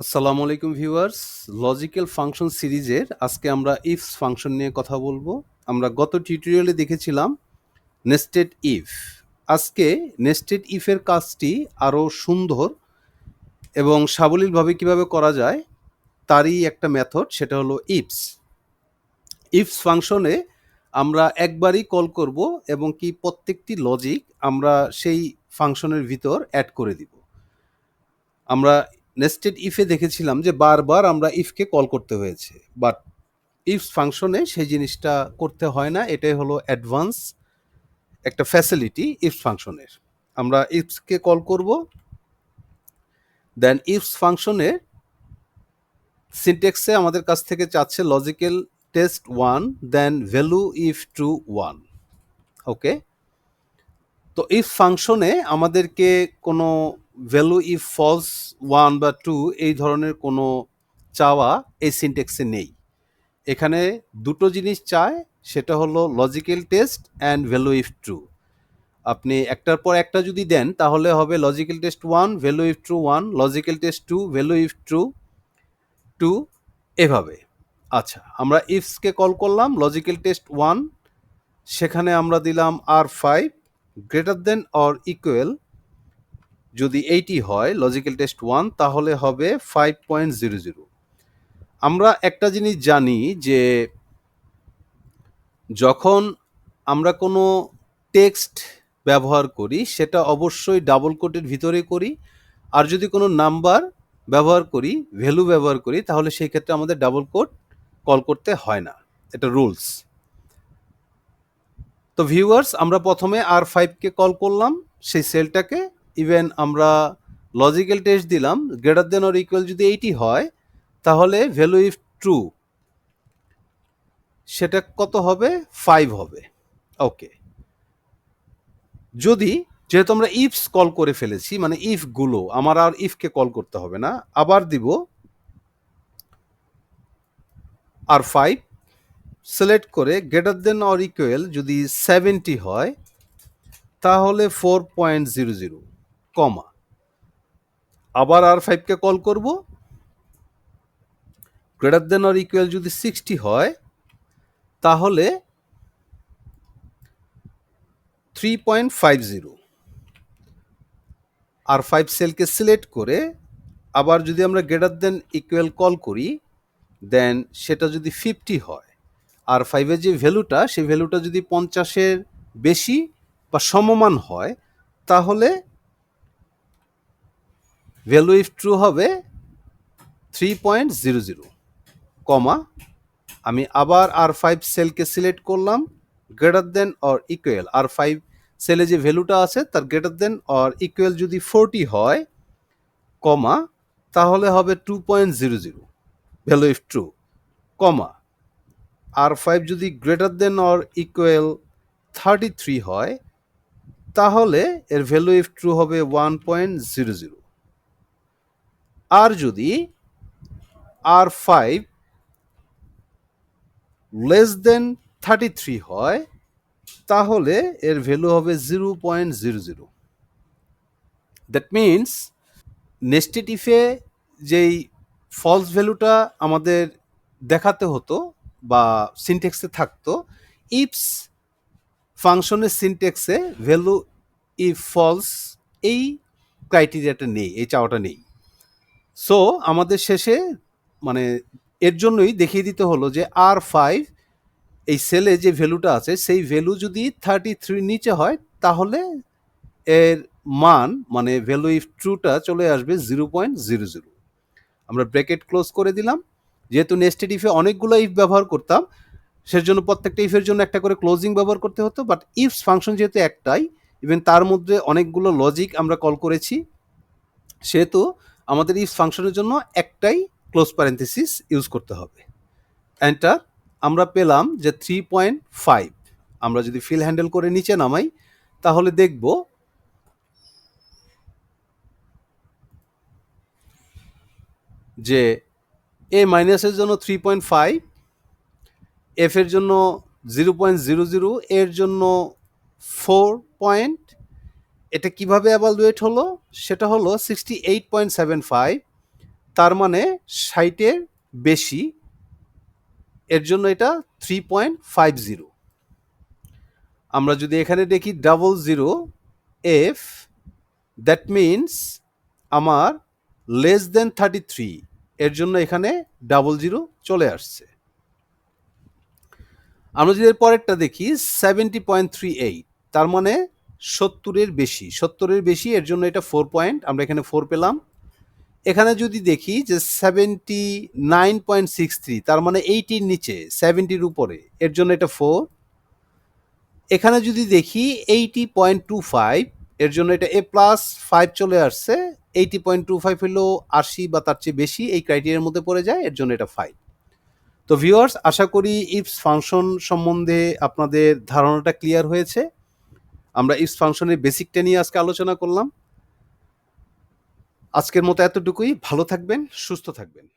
আসসালামু আলাইকুম viewers. Logical function সিরিজের আজকে আমরা ইফস ফাংশন নিয়ে কথা বলব। আমরা গত টিউটোরিয়ালে দেখেছিলাম নেস্টেড ইফ। আজকে নেস্টেড ইফের কাজটি আরও সুন্দর এবং সাবলীলভাবে কীভাবে করা যায় তারই একটা মেথড, সেটা হলো ইফস। ইফস ফাংশনে আমরা একবারই কল করব এবং কি প্রত্যেকটি লজিক আমরা সেই ফাংশনের ভিতর অ্যাড করে দিব। আমরা নেস্টেড ইফে দেখেছিলাম যে বারবার আমরা ইফকে কল করতে হয়েছে। বাট ইফস ফাংশনে সেই জিনিসটা করতে হয় না, এটাই হলো অ্যাডভান্স একটা ফ্যাসিলিটি ইফস ফাংশনের আমরা ইফসকে কল করব দেন ইফস ফাংশনের সিনটেক্সে আমাদের কাছ থেকে চাচ্ছে logical test one then value if true one okay তো ইফ ফাংশনে আমাদেরকে কোনো ভ্যালু ইফ ফলস ওয়ান বা টু এই ধরনের কোনো চাওয়া এই সিনটেক্সে নেই। এখানে দুটো জিনিস চায়, সেটা হলো logical test and value if true আপনি একটার পর একটা যদি দেন, তাহলে হবে logical test one value if true one logical test two value if true two এভাবে। আচ্ছা আমরা ইফসকে কল করলাম লজিক্যাল টেস্ট ওয়ান সেখানে আমরা দিলাম R five greater than or equal যদি এইটি হয় লজিক্যাল টেস্ট ওয়ান তাহলে হবে ফাইভ পয়েন্ট জিরো জিরো আমরা একটা জিনিস জানি যে যখন আমরা কোনো টেক্সট ব্যবহার করি, সেটা অবশ্যই ডাবল কোটের ভিতরে করি, আর যদি কোনো নাম্বার ব্যবহার করি ভ্যালু ব্যবহার করি, তাহলে সেই ক্ষেত্রে আমাদের ডাবল কোট কল করতে হয় না। এটা রুলস তো ভিউয়ার্স আমরা প্রথমে আর ফাইভকে কল করলাম, সেই সেলটাকে ইভেন আমরা লজিক্যাল টেস্ট দিলাম গ্রেটার দেন অর ইকুয়াল যদি এইটি হয়, তাহলে ভ্যালু ইফ ট্রু সেটা কত হবে? ফাইভ হবে। ওকে যদি, যেহেতু আমরা ইফস কল করে ফেলেছি মানে ইফগুলো আমার আর ইফকে কল করতে হবে না, আবার দিব আর ফাইভ সিলেক্ট করে গ্রেটার দেন অর ইকুয়াল যদি সেভেন্টি হয়, তাহলে four point zero zero comma. আবার আর ফাইভকে কল করব। গ্রেটার দেন অর ইকুয়াল যদি সিক্সটি হয়, তাহলে three point five zero R five সেলকে select করে আবার যদি আমরা গ্রেটার দেন ইকুয়াল কল করি দেন সেটা যদি ফিফটি হয়, আর ফাইভের যে ভ্যালুটা সেই ভ্যালুটা যদি পঞ্চাশের বেশি বা সমমান হয়, তাহলে ভ্যালু ইফ ট্রু হবে three point zero zero comma. আমি আবার আর ফাইভ সেলকে সিলেক্ট করলাম greater than or equal R five সেলে যে ভ্যালুটা আছে, তার গ্রেটার দেন অর ইকুয়াল যদি ফোরটি হয়, কমা, তাহলে হবে two point zero zero value if true comma. R five যদি greater than or equal thirty three হয়, তাহলে এর ভ্যালু ইফ ট্রু হবে ওয়ান পয়েন্ট জিরো জিরো আর যদি R five less than thirty three হয়, তাহলে এর ভ্যালু হবে zero point zero zero that means nested ইফে যেই ফলস ভ্যালুটা আমাদের দেখাতে হতো বা সিনটেক্সে থাকতো ইপস ফাংশনের সিনটেক্সে ভ্যালু ইফ ফলস এই ক্রাইটেরিয়াটা নেই, এই চাওয়াটা নেই। সো আমাদের শেষে মানে এর জন্যই দেখিয়ে দিতে হলো যে আর ফাইভ এই সেলে যে ভ্যালুটা আছে, সেই ভ্যালু যদি থার্টি থ্রি নিচে হয়, তাহলে এর মান মানে ভ্যালু ইফ ট্রুটা চলে আসবে জিরো পয়েন্ট জিরো জিরো আমরা ব্র্যাকেট ক্লোজ করে দিলাম। যেহেতু নেস্টেড ইফে অনেকগুলো ইফ ব্যবহার করতাম, সেজন্য প্রত্যেকটা ইফের জন্য একটা করে ক্লোজিং ব্যবহার করতে হতো। বাট ইফস ফাংশন যেহেতু একটাই ইভেন তার মধ্যে অনেকগুলো লজিক আমরা কল করেছি, সেহেতু আমাদের ইফস ফাংশনের জন্য একটাই ক্লোজ প্যারেন্থেসিস ইউজ করতে হবে। এন্টার আমরা পেলাম যে থ্রি পয়েন্ট ফাইভ আমরা যদি ফিল হ্যান্ডেল করে নিচে নামাই, তাহলে দেখব যে এ মাইনাসের জন্য থ্রি পয়েন্ট ফাইভ এফ এর জন্য জিরো পয়েন্ট জিরো জিরো এর জন্য ফোর পয়েন্ট এটা কীভাবে অ্যাভালুয়েট হলো? সেটা হলো sixty eight point seven five তার মানে ষাটের বেশি, এর জন্য এটা থ্রি পয়েন্ট ফাইভ জিরো আমরা যদি এখানে দেখি double zero F that means আমার লেস দেন থার্টি থ্রি এর জন্য এখানে ডাবল জিরো চলে আসছে। আমরা যদি এর পরেরটা দেখি সেভেন্টি পয়েন্ট থ্রি এইট তার মানে সত্তরের বেশি সত্তরের বেশি, এর জন্য এটা ফোর পয়েন্ট আমরা এখানে ফোর পেলাম। এখানে যদি দেখি যে seventy nine point six three তার মানে এইটির নিচে সেভেন্টির উপরে, এর জন্য এটা ফোর এখানে যদি দেখি এইটি পয়েন্ট টু ফাইভ এর জন্য এটা এ প্লাস ফাইভ চলে আসছে এইটি পয়েন্ট টু ফাইভ হলো আশি বা তার চেয়ে বেশি, এই ক্রাইটেরিয়ার মধ্যে পড়ে যায়, এর জন্য এটা ফাইভ তো ভিউয়ার্স আশা করি ইপস ফাংশন সম্বন্ধে আপনাদের ধারণাটা ক্লিয়ার হয়েছে। আমরা ইফস ফাংশনের বেসিকটা নিয়ে আজকে আলোচনা করলাম। আজকের মতো এতটুকুই। ভালো থাকবেন, সুস্থ থাকবেন।